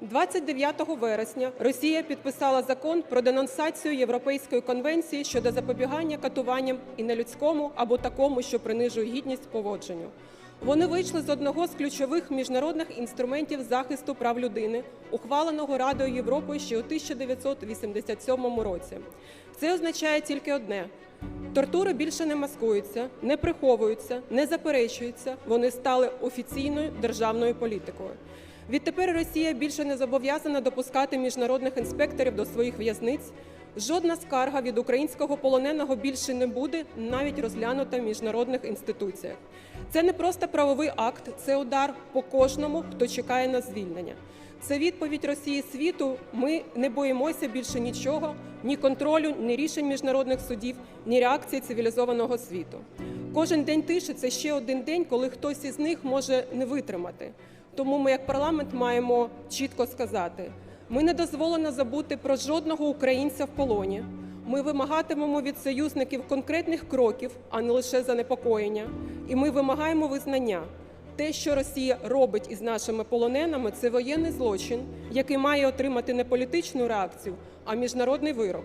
29 вересня Росія підписала закон про денонсацію Європейської конвенції щодо запобігання катуванням і нелюдському або такому, що принижує гідність поводженню. Вони вийшли з одного з ключових міжнародних інструментів захисту прав людини, ухваленого Радою Європи ще у 1987 році. Це означає тільки одне: тортури більше не маскуються, не приховуються, не заперечуються. Вони стали офіційною державною політикою. Відтепер Росія більше не зобов'язана допускати міжнародних інспекторів до своїх в'язниць. Жодна скарга від українського полоненого більше не буде навіть розглянута в міжнародних інституціях. Це не просто правовий акт, це удар по кожному, хто чекає на звільнення. Це відповідь Росії світу. Ми не боїмося більше нічого, ні контролю, ні рішень міжнародних судів, ні реакції цивілізованого світу. Кожен день тиші це ще один день, коли хтось із них може не витримати. Тому ми, як парламент, маємо чітко сказати: ми не дозволено забути про жодного українця в полоні. Ми вимагатимемо від союзників конкретних кроків, а не лише занепокоєння. І ми вимагаємо визнання. Те, що Росія робить із нашими полоненими, це воєнний злочин, який має отримати не політичну реакцію, а міжнародний вирок.